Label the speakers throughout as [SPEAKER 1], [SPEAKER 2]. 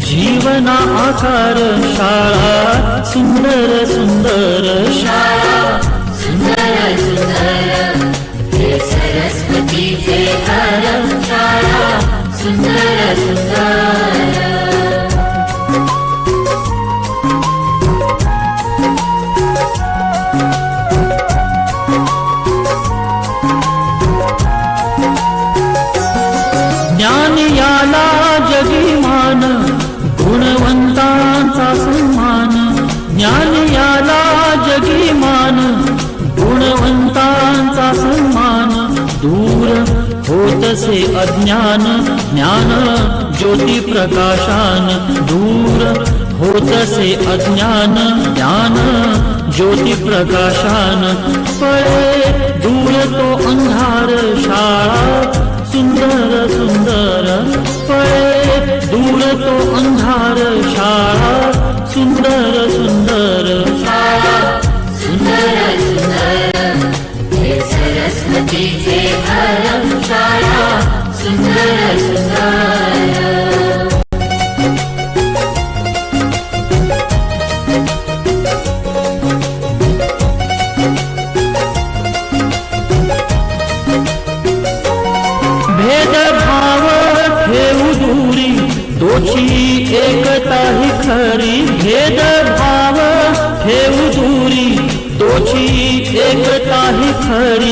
[SPEAKER 1] जीवना आकार शाळा सुंदर सुंदर शाळा सुंदर सुंदर हे सरस्वतीचे घर शाळा सुंदर सुंदर। ज्ञान याला जगिमान गुणवंतांचा सन्मान ज्ञान याला जगिमान। गुणवंतांचा सन्मान दूर अज्ञान, ज्ञान ज्योती प्रकाशान दूर होतसे अज्ञान, ज्ञान ज्योती प्रकाशान पळे जीते भरम छाया, सुंदर सुंदर दोची एकता ही खरी। भेद भाव ठेवू दूरी दोची एकता ही खरी।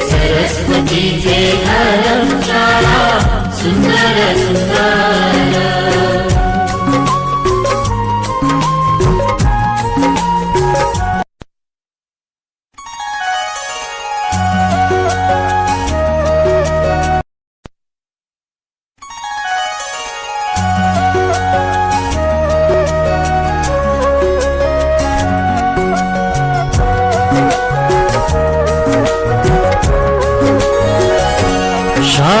[SPEAKER 1] हे सरस्वतीचे घर शाळा सुंदर सुंदर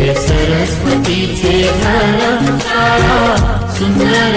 [SPEAKER 1] हे सरस्वतीचे घर शाळा सुंदर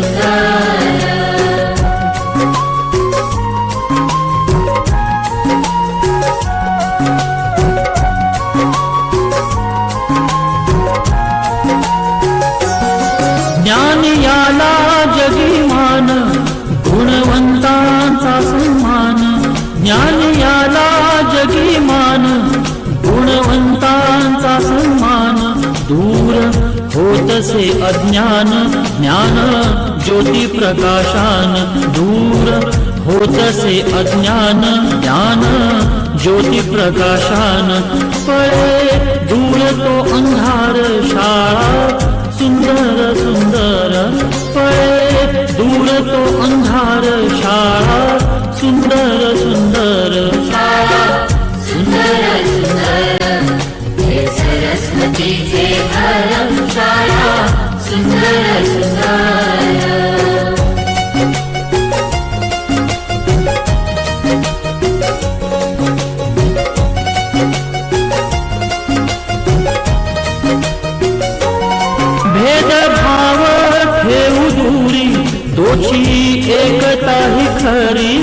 [SPEAKER 1] सुंदर
[SPEAKER 2] सुंदर
[SPEAKER 1] होतसे अज्ञान, ज्ञान, ज्योति प्रकाशान दूर। होतसे अज्ञान, ज्ञान, ज्योति प्रकाशान। पड़े दूर तो अंधार
[SPEAKER 2] सरस्वतीचे घर सुंदर सुंदर।
[SPEAKER 1] भेदभाव ठेवू दूरी तोची एकता ही खरी